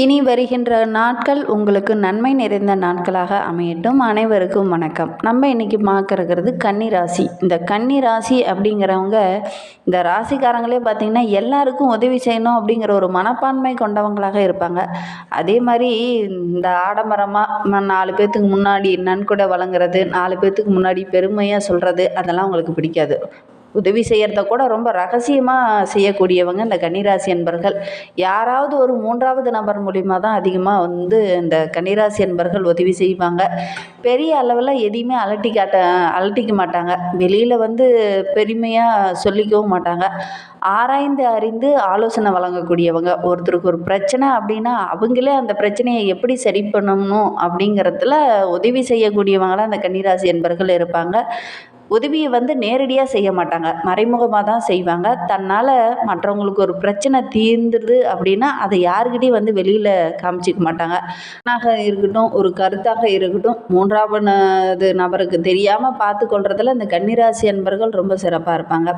இனி வருகின்ற நாட்கள் உங்களுக்கு நன்மை நிறைந்த நாட்களாக அமையட்டும். அனைவருக்கும் வணக்கம். நம்ம இன்றைக்கி பார்க்கறது கன்னி ராசி இந்த கன்னி ராசி அப்படிங்கிறவங்க இந்த ராசிக்காரங்களே பார்த்திங்கன்னா எல்லாருக்கும் உதவி செய்யணும் அப்படிங்கிற ஒரு மனப்பான்மை கொண்டவங்களாக இருப்பாங்க. அதே மாதிரி இந்த ஆடம்பரமாக நாலு பேர்த்துக்கு முன்னாடி நன்கொடை வழங்குறது நாலு பேர்த்துக்கு முன்னாடி பெருமையாக சொல்கிறது அதெல்லாம் அவங்களுக்கு பிடிக்காது. உதவி செய்கிறத கூட ரொம்ப ரகசியமாக செய்யக்கூடியவங்க இந்த கன்னிராசி அன்பர்கள். யாராவது ஒரு மூன்றாவது நபர் மூலிமா தான் அதிகமாக வந்து இந்த கன்னிராசி அன்பர்கள் உதவி செய்வாங்க. பெரிய அளவில் எதையுமே அலட்டி காட்ட அலட்டிக்க மாட்டாங்க. வெளியில் வந்து பெருமையாக சொல்லிக்கவும் மாட்டாங்க. ஆராய்ந்து அறிந்து ஆலோசனை வழங்கக்கூடியவங்க. ஒருத்தருக்கு ஒரு பிரச்சனை அப்படின்னா அவங்களே அந்த பிரச்சனையை எப்படி சரி பண்ணணும் அப்படிங்கிறதுல உதவி செய்யக்கூடியவங்களாம் அந்த கன்னிராசி அன்பர்கள் இருப்பாங்க. உதவியை வந்து நேரடியாக செய்ய மாட்டாங்க. மறைமுகமாக தான் செய்வாங்க. தன்னால் மற்றவங்களுக்கு ஒரு பிரச்சனை தீர்ந்துருது அப்படின்னா அதை யாருக்கிட்டையும் வந்து வெளியில் காமிச்சிக்க மாட்டாங்க. நாக இருக்கட்டும் ஒரு கருத்தாக இருக்கட்டும் மூன்றாவது நபருக்கு தெரியாமல் பார்த்து கொள்றதுல இந்த கன்னிராசி அன்பர்கள் ரொம்ப சிறப்பாக இருப்பாங்க.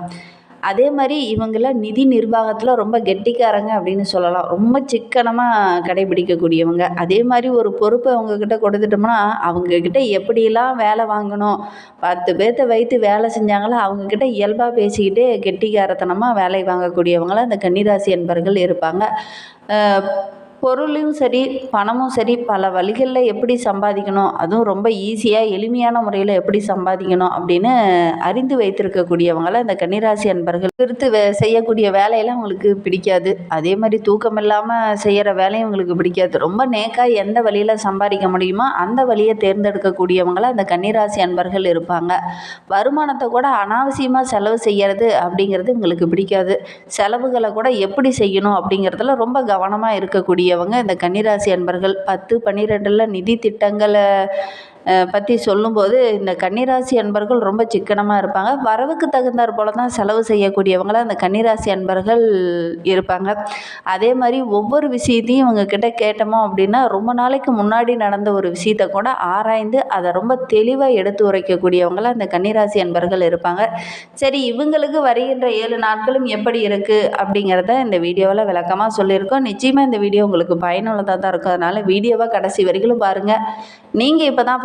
அதே மாதிரி இவங்களாம் நிதி நிர்வாகத்தில் ரொம்ப கெட்டிக்காரங்க அப்படின்னு சொல்லலாம். ரொம்ப சிக்கனமாக கடைபிடிக்கக்கூடியவங்க. அதே மாதிரி ஒரு பொறுப்பை அவங்கக்கிட்ட கொடுத்துட்டோம்னா அவங்கக்கிட்ட எப்படிலாம் வேலை வாங்கணும் பத்து பேர்த்த வைத்து வேலை செஞ்சாங்களோ அவங்கக்கிட்ட இயல்பாக பேசிக்கிட்டே கெட்டிக்காரத்தனமாக வேலை வாங்கக்கூடியவங்களாம் இந்த கன்னிராசி என்பர்கள் இருப்பாங்க. பொருளும் சரி பணமும் சரி பல வழிகளில் எப்படி சம்பாதிக்கணும் அதுவும் ரொம்ப ஈஸியாக எளிமையான முறையில் எப்படி சம்பாதிக்கணும் அப்படின்னு அறிந்து வைத்திருக்கக்கூடியவங்களாம் இந்த கன்னிராசி அன்பர்கள் திருத்து வே செய்யக்கூடிய வேலையெல்லாம் அவங்களுக்கு பிடிக்காது. அதே மாதிரி தூக்கம் இல்லாமல் செய்கிற வேலையும் அவங்களுக்கு பிடிக்காது. ரொம்ப நேக்காக எந்த வழியில் சம்பாதிக்க முடியுமோ அந்த வழியை தேர்ந்தெடுக்கக்கூடியவங்களாம் அந்த கன்னிராசி அன்பர்கள் இருப்பாங்க. வருமானத்தை கூட அனாவசியமாக செலவு செய்கிறது அப்படிங்கிறது உங்களுக்கு பிடிக்காது. செலவுகளை கூட எப்படி செய்யணும் அப்படிங்கிறதுல ரொம்ப கவனமாக இருக்கக்கூடிய கூடியவங்க. இந்த கன்னிராசி அன்பர்கள் பத்து பன்னிரெண்டில் நிதி திட்டங்களை பற்றி சொல்லும்போது இந்த கன்னிராசி அன்பர்கள் ரொம்ப சிக்கனமாக இருப்பாங்க. வரவுக்கு தகுந்தாற் போல தான் செலவு செய்யக்கூடியவங்களாக அந்த கன்னிராசி அன்பர்கள் இருப்பாங்க. அதே மாதிரி ஒவ்வொரு விஷயத்தையும் இவங்கக்கிட்ட கேட்டோமோ அப்படின்னா ரொம்ப நாளைக்கு முன்னாடி நடந்த ஒரு விஷயத்த கூட ஆராய்ந்து அதை ரொம்ப தெளிவாக எடுத்து உரைக்கக்கூடியவங்களாக அந்த கன்னிராசி அன்பர்கள் இருப்பாங்க. சரி இவங்களுக்கு வருகின்ற ஏழு நாட்களும் எப்படி இருக்குது அப்படிங்கிறத இந்த வீடியோவில் விளக்கமாக சொல்லியிருக்கோம். நிச்சயமாக இந்த வீடியோ உங்களுக்கு பயனுள்ளதாக தான் இருக்கும். அதனால் வீடியோவை கடைசி வரைக்கும் பாருங்கள் நீங்கள் இப்போ தான்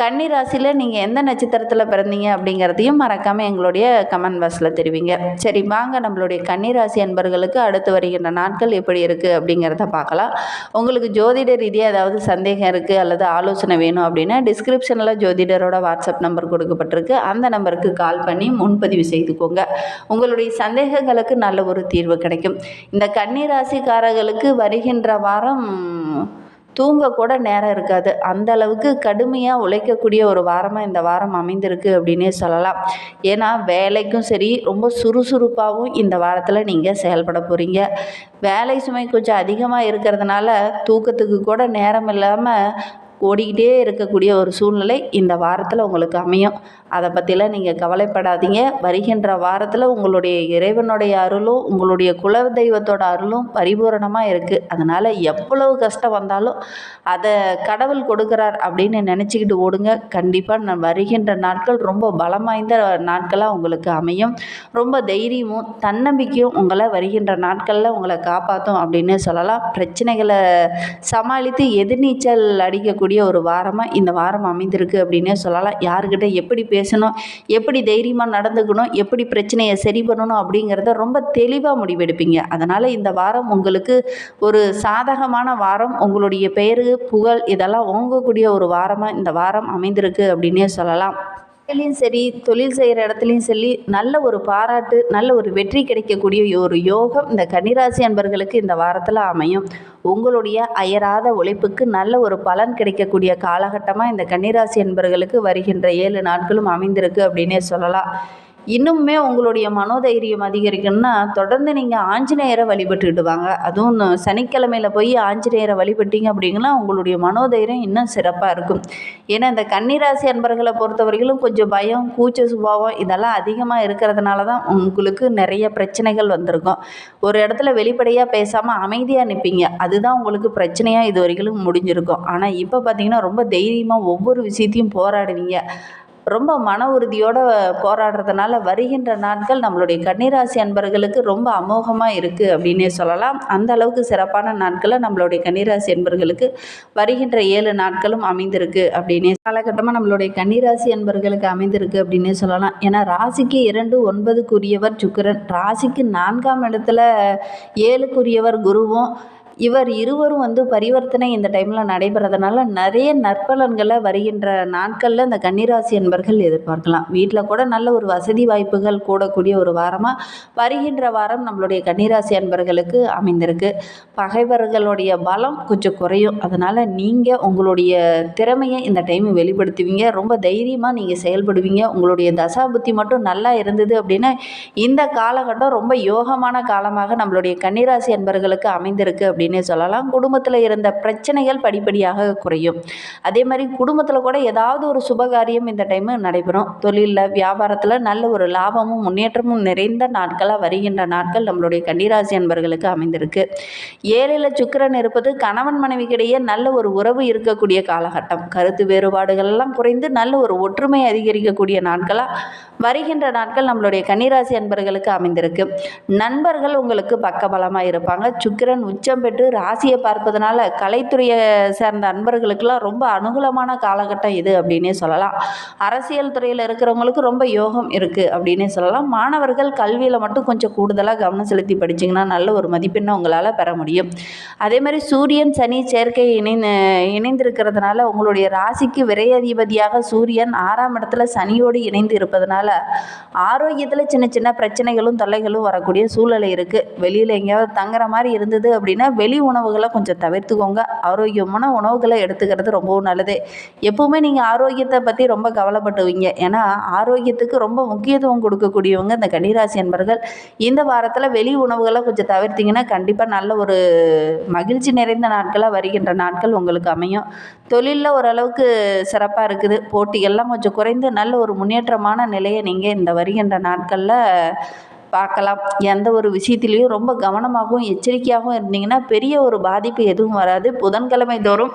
கன்னி ராசியில் நீங்கள் எந்த நட்சத்திரத்தில் பிறந்தீங்க அப்படிங்கிறதையும் மறக்காமல் எங்களுடைய கமெண்ட் பாக்ஸில் தெரிவிங்க. சரி வாங்க நம்மளுடைய கன்னி ராசி அன்பர்களுக்கு அடுத்து வருகின்ற நாட்கள் எப்படி இருக்குது அப்படிங்கிறத பார்க்கலாம். உங்களுக்கு ஜோதிட ரீதியாக ஏதாவது சந்தேகம் இருக்குது அல்லது ஆலோசனை வேணும் அப்படின்னா டிஸ்கிரிப்ஷனில் ஜோதிடரோட வாட்ஸ்அப் நம்பர் கொடுக்கப்பட்டிருக்கு. அந்த நம்பருக்கு கால் பண்ணி முன்பதிவு செய்துக்கோங்க. உங்களுடைய சந்தேகங்களுக்கு நல்ல ஒரு தீர்வு கிடைக்கும். இந்த கன்னி ராசிக்காரர்களுக்கு வருகின்ற வாரம் தூங்க கூட நேரம் இருக்காது. அந்த அளவுக்கு கடுமையாக உழைக்கக்கூடிய ஒரு வாரமாக இந்த வாரம் அமைந்திருக்கு அப்படின்னே சொல்லலாம். ஏன்னா வேலைக்கும் சரி ரொம்ப சுறுசுறுப்பாகவும் இந்த வாரத்தில் நீங்கள் செயல்பட போகிறீங்க வேலை சுமை கொஞ்சம் அதிகமாக இருக்கிறதுனால தூக்கத்துக்கு கூட நேரம் இல்லாமல் ஓடிக்கிட்டே இருக்கக்கூடிய ஒரு சூழ்நிலை இந்த வாரத்தில் உங்களுக்கு அமையும். அதை பற்றிலாம் நீங்கள் கவலைப்படாதீங்க. வருகின்ற வாரத்தில் உங்களுடைய இறைவனுடைய அருளும் உங்களுடைய குல தெய்வத்தோட அருளும் பரிபூரணமாக இருக்குது அதனால் எவ்வளவு கஷ்டம் வந்தாலும் அதை கடவுள் கொடுக்குறார் அப்படின்னு நினச்சிக்கிட்டு ஓடுங்க. கண்டிப்பாக நான் வருகின்ற நாட்கள் ரொம்ப பலம் வாய்ந்த நாட்களாக உங்களுக்கு அமையும். ரொம்ப தைரியமும் தன்னம்பிக்கையும் உங்களை வருகின்ற நாட்களில் உங்களை காப்பாற்றும் அப்படின்னு சொல்லலாம். பிரச்சனைகளை சமாளித்து எதிர்நீச்சல் அடிக்கக்கூடிய ஒரு வாரமாக இந்த வாரம் அமைந்திருக்கு அப்படின்னே சொல்லலாம். யாருக்கிட்ட எப்படி பேசணும் எப்படி தைரியமாக நடந்துக்கணும் எப்படி பிரச்சனையை சரி பண்ணணும் அப்படிங்கிறத ரொம்ப தெளிவாக முடிவெடுப்பீங்க. அதனால் இந்த வாரம் உங்களுக்கு ஒரு சாதகமான வாரம் உங்களுடைய பெயரு புகழ் இதெல்லாம் ஓங்கக்கூடிய ஒரு வாரமாக இந்த வாரம் அமைந்திருக்கு அப்படின்னே சொல்லலாம். வேலையும் சரி தொழில் செய்கிற இடத்துலையும் சரி நல்ல ஒரு பாராட்டு நல்ல ஒரு வெற்றி கிடைக்கக்கூடிய ஒரு யோகம் இந்த கன்னிராசி அன்பர்களுக்கு இந்த வாரத்தில் அமையும். உங்களுடைய அயராத உழைப்புக்கு நல்ல ஒரு பலன் கிடைக்கக்கூடிய காலகட்டமாக இந்த கன்னிராசி அன்பர்களுக்கு வருகின்ற ஏழு நாட்களும் அமைந்திருக்கு அப்படின்னே சொல்லலாம். இன்னுமே உங்களுடைய மனோதைரியம் அதிகரிக்கணும்னா தொடர்ந்து நீங்கள் ஆஞ்சநேயரை வழிபட்டுக்கிட்டு வாங்க அதுவும் சனிக்கிழமையில் போய் ஆஞ்சநேயரை வழிபட்டீங்க அப்படிங்கன்னா உங்களுடைய மனோதைரியம் இன்னும் சிறப்பாக இருக்கும். ஏன்னா இந்த கன்னிராசி அன்பர்களை பொறுத்தவரையிலும் கொஞ்சம் பயம் கூச்ச சுபாவம் இதெல்லாம் அதிகமாக இருக்கிறதுனால தான் உங்களுக்கு நிறைய பிரச்சனைகள் வந்திருக்கும். ஒரு இடத்துல வெளிப்படையாக பேசாமல் அமைதியாக நிற்பீங்க அதுதான் உங்களுக்கு பிரச்சனையாக இது வரைக்கும் முடிஞ்சிருக்கும். ஆனால் இப்போ பார்த்தீங்கன்னா ரொம்ப தைரியமாக ஒவ்வொரு விஷயத்தையும் போராடுவீங்க. ரொம்ப மன உறுதியோடு போராடுறதுனால வருகின்ற நாட்கள் நம்மளுடைய கன்னிராசி அன்பர்களுக்கு ரொம்ப அமோகமாக இருக்குது அப்படின்னே சொல்லலாம். அந்த அளவுக்கு சிறப்பான நாட்களை நம்மளுடைய கன்னிராசி அன்பர்களுக்கு வருகின்ற ஏழு நாட்களும் அமைந்திருக்கு அப்படின்னே காலகட்டமாக நம்மளுடைய கன்னிராசி அன்பர்களுக்கு அமைந்திருக்கு அப்படின்னே சொல்லலாம். ஏன்னா ராசிக்கு இரண்டு ஒன்பதுக்குரியவர் சுக்கரன். ராசிக்கு நான்காம் இடத்துல ஏழுக்குரியவர் குருவும் இவர் இருவரும் வந்து பரிவர்த்தனை இந்த டைமில் நடைபெறதுனால நிறைய நற்பலன்களை வருகின்ற நாட்களில் இந்த கன்னிராசி என்பர்கள் எதிர்பார்க்கலாம். வீட்டில் கூட நல்ல ஒரு வசதி வாய்ப்புகள் கூடக்கூடிய ஒரு வாரமாக வருகின்ற வாரம் நம்மளுடைய கன்னிராசி அன்பர்களுக்கு அமைந்திருக்கு. பகைவர்களுடைய பலம் கொஞ்சம் குறையும். அதனால் நீங்கள் உங்களுடைய திறமையை இந்த டைம் வெளிப்படுத்துவீங்க. ரொம்ப தைரியமாக நீங்கள் செயல்படுவீங்க. உங்களுடைய தசா புத்தி மட்டும் நல்லா இருந்தது அப்படின்னா இந்த காலகட்டம் ரொம்ப யோகமான காலமாக நம்மளுடைய கன்னிராசி அன்பர்களுக்கு அமைந்திருக்கு அப்படின்னு சொல்லலாம். குடும்பத்தில் இருந்த பிரச்சனைகள் படிப்படியாக குறையும். அதே மாதிரி குடும்பத்தில் கூட ஏதாவது ஒரு சுபகாரியம் இந்த டைமு நடைபெறும். தொழிலில் வியாபாரத்தில் நல்ல ஒரு லாபமும் முன்னேற்றமும் நிறைந்த நாட்களாக வருகின்ற நாட்கள் நம்மளுடைய கன்னிராசி அன்பர்களுக்கு அமைந்திருக்கு. ஏழில் சுக்கிரன் இருப்பது கணவன் மனைவிக்கிடையே நல்ல ஒரு உறவு இருக்கக்கூடிய காலகட்டம். கருத்து வேறுபாடுகள் எல்லாம் குறைந்து நல்ல ஒரு ஒற்றுமை அதிகரிக்கக்கூடிய நாட்களாக வருகின்ற நாட்கள் நம்மளுடைய கன்னிராசி அன்பர்களுக்கு அமைந்திருக்கு. நண்பர்கள் உங்களுக்கு பக்கபலமாக இருப்பாங்க. சுக்கிரன் உச்சம் பெற்று ராசியை பார்ப்பதனால கலைத்துறையை சேர்ந்த அன்பர்களுக்கெல்லாம் ரொம்ப அனுகூலமான காலகட்டம் இது அப்படின்னே சொல்லலாம். அரசியல் துறையில் இருக்கிறவங்களுக்கு ரொம்ப யோகம் இருக்குது அப்படின்னே சொல்லலாம். மாணவர்கள் கல்வியில் மட்டும் கொஞ்சம் கூடுதலாக கவனம் செலுத்தி படிச்சிங்கன்னா நல்ல ஒரு மதிப்பெண்ணை உங்களால் பெற முடியும். அதே மாதிரி சூரியன் சனி சேர்க்கை இணைந்து இணைந்திருக்கிறதுனால உங்களுடைய ராசிக்கு விரையதிபதியாக சூரியன் ஆறாம் இடத்துல சனியோடு இணைந்து இருப்பதனால ஆரோக்கியத்தில் சின்ன சின்ன பிரச்சனைகளும் தொல்லைகளும் வரக்கூடிய சூழ்நிலை இருக்குது வெளியில் எங்கேயாவது தங்குற மாதிரி இருந்தது அப்படின்னா வெளி உணவுகளை கொஞ்சம் தவிர்த்துக்கோங்க. ஆரோக்கியமான உணவுகளை எடுத்துக்கிறது ரொம்பவும் நல்லது. எப்போவுமே நீங்கள் ஆரோக்கியத்தை பற்றி ரொம்ப கவலைப்பட்டுவீங்க ஏன்னா ஆரோக்கியத்துக்கு ரொம்ப முக்கியத்துவம் கொடுக்கக்கூடியவங்க இந்த கன்னிராசி என்பர்கள் இந்த வாரத்தில் வெளி உணவுகளை கொஞ்சம் தவிர்த்திங்கன்னா கண்டிப்பாக நல்ல ஒரு மகிழ்ச்சி நிறைந்த நாட்களாக வருகின்ற நாட்கள் உங்களுக்கு அமையும். தொழிலில் ஓரளவுக்கு சிறப்பாக இருக்குது. போட்டிகள்லாம் கொஞ்சம் குறைந்து நல்ல ஒரு முன்னேற்றமான நிலையை நீங்கள் இந்த வருகின்ற நாட்களில் பார்க்கலாம். எந்த ஒரு விஷயத்துலையும் ரொம்ப கவனமாகவும் எச்சரிக்கையாகவும் இருந்தீங்கன்னா பெரிய ஒரு பாதிப்பு எதுவும் வராது. புதன்கிழமை தோறும்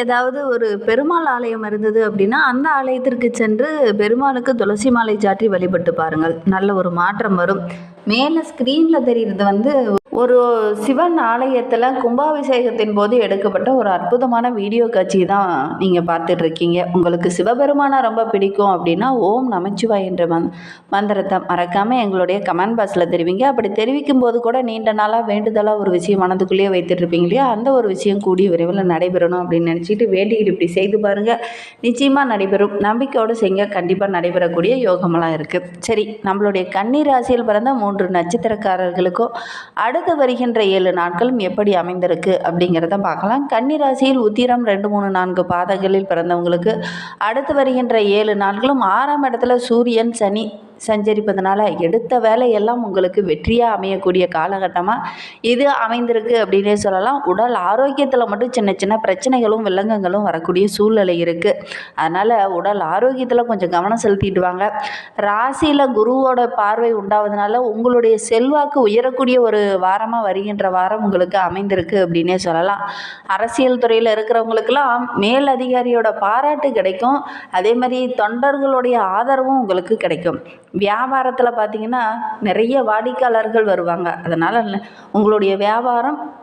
ஏதாவது ஒரு பெருமாள் ஆலயம் இருந்தது அப்படின்னா அந்த ஆலயத்திற்கு சென்று பெருமாளுக்கு துளசி மாலை சாற்றி வழிபட்டு பாருங்கள். நல்ல ஒரு மாற்றம் வரும். மேலே ஸ்க்ரீனில் தெரிகிறது வந்து ஒரு சிவன் ஆலயத்தில் கும்பாபிஷேகத்தின் போது எடுக்கப்பட்ட ஒரு அற்புதமான வீடியோ காட்சி தான் நீங்கள் பார்த்துட்ருக்கீங்க உங்களுக்கு சிவபெருமானை ரொம்ப பிடிக்கும் அப்படின்னா ஓம் நமச்சிவாய் என்ற மந் மந்திரத்தை மறக்காமல் எங்களுடைய கமெண்ட் பாக்ஸில் தெரிவிங்க. அப்படி தெரிவிக்கும் போது கூட நீண்ட நாளாக வேண்டுதலாக ஒரு விஷயம் மனதுக்குள்ளேயே வைத்துட்ருப்பீங்க இல்லையா? அந்த ஒரு விஷயம் கூடிய விரைவில் நடைபெறணும் அப்படின்னு நினச்சிட்டு வேண்டிக்கிட்டு இப்படி செய்து பாருங்கள் நிச்சயமாக நடைபெறும். நம்பிக்கையோடு செய்ய கண்டிப்பாக நடைபெறக்கூடிய யோகமெல்லாம் இருக்குது சரி நம்மளுடைய கன்னி ராசியில் பிறந்த மூன்று நட்சத்திரக்காரர்களுக்கும் அடுத்து வருகின்ற ஏழு நாட்களும் எப்படி அமைந்திருக்கு அப்படிங்கிறத பார்க்கலாம். கன்னி ராசியில் உத்திரம் ரெண்டு மூணு நான்கு பாதங்களில் பிறந்தவங்களுக்கு அடுத்து வருகின்ற ஏழு நாட்களும் ஆறாம் இடத்துல சூரியன் சனி சஞ்சரிப்பதனால எடுத்த வேலையெல்லாம் உங்களுக்கு வெற்றியாக அமையக்கூடிய காலகட்டமாக இது அமைந்திருக்கு அப்படின்னே சொல்லலாம். உடல் ஆரோக்கியத்தில் மட்டும் சின்ன சின்ன பிரச்சனைகளும் வில்லங்கங்களும் வரக்கூடிய சூழ்நிலை இருக்குது அதனால் உடல் ஆரோக்கியத்தில் கொஞ்சம் கவனம் செலுத்திட்டு வாங்க. ராசியில் குருவோட பார்வை உண்டாவதுனால உங்களுடைய செல்வாக்கு உயரக்கூடிய ஒரு வாரமாக வருகின்ற வாரம் உங்களுக்கு அமைந்திருக்கு அப்படின்னே சொல்லலாம். அரசியல் துறையில் இருக்கிறவங்களுக்கெல்லாம் மேல் அதிகாரியோட பாராட்டு கிடைக்கும். அதே மாதிரி தொண்டர்களுடைய ஆதரவும் உங்களுக்கு கிடைக்கும். வியாபாரத்தில் பார்த்தீங்கன்னா நிறைய வாடிக்கையாளர்கள் வருவாங்க. அதனால் உங்களுடைய வியாபாரம்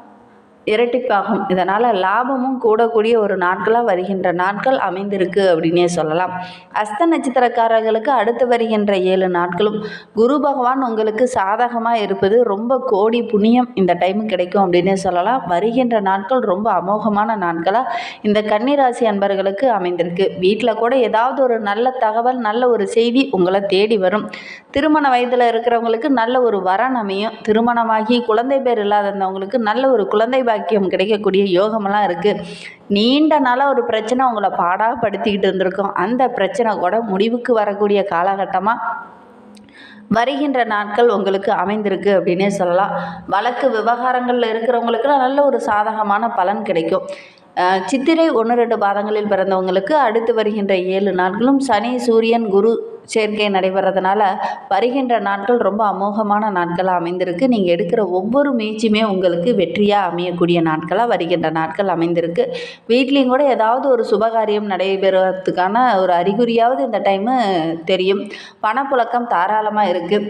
இரட்டிப்பாகும். இதனால் லாபமும் கூடக்கூடிய ஒரு நாட்களாக வருகின்ற நாட்கள் அமைந்திருக்கு அப்படின்னே சொல்லலாம். அஸ்த நட்சத்திரக்காரர்களுக்கு அடுத்து வருகின்ற ஏழு நாட்களும் குரு பகவான் உங்களுக்கு சாதகமாக இருப்பது ரொம்ப கோடி புண்ணியம் இந்த டைமு கிடைக்கும் அப்படின்னே சொல்லலாம். வருகின்ற நாட்கள் ரொம்ப அமோகமான நாட்களாக இந்த கன்னிராசி அன்பர்களுக்கு அமைந்திருக்கு. வீட்டில் கூட ஏதாவது ஒரு நல்ல தகவல் நல்ல ஒரு செய்தி உங்களை தேடி வரும். திருமண வயதில் இருக்கிறவங்களுக்கு நல்ல ஒரு வரன் அமையும். திருமணமாகி குழந்தை பேர் இல்லாதவங்களுக்கு நல்ல ஒரு குழந்தை பாக்கியம் கிடைக்கக்கூடிய யோகமெல்லாம் இருக்குது நீண்ட நாளாக ஒரு பிரச்சனை உங்களை பாடாப்படுத்திக்கிட்டு இருந்திருக்கும். அந்த பிரச்சனை கூட முடிவுக்கு வரக்கூடிய காலகட்டமாக வருகின்ற நாட்கள் உங்களுக்கு அமைந்திருக்கு அப்படின்னே சொல்லலாம். வழக்கு விவகாரங்களில் இருக்கிறவங்களுக்குலாம் நல்ல ஒரு சாதகமான பலன் கிடைக்கும். சித்திரை ஒன்று ரெண்டு பாதங்களில் பிறந்தவங்களுக்கு அடுத்து வருகின்ற ஏழு நாட்களும் சனி சூரியன் குரு சேர்க்கை நடைபெறதுனால வருகின்ற நாட்கள் ரொம்ப அமோகமான நாட்களாக அமைந்திருக்கு. நீங்கள் எடுக்கிற ஒவ்வொரு முயற்சியுமே உங்களுக்கு வெற்றியாக அமையக்கூடிய நாட்களாக வருகின்ற நாட்கள் அமைந்திருக்கு. வீட்லேயும் கூட ஏதாவது ஒரு சுபகாரியம் நடைபெறுவதற்கான ஒரு அறிகுறியாவது இந்த டைமு தெரியும். பணப்புழக்கம் தாராளமாக இருக்குது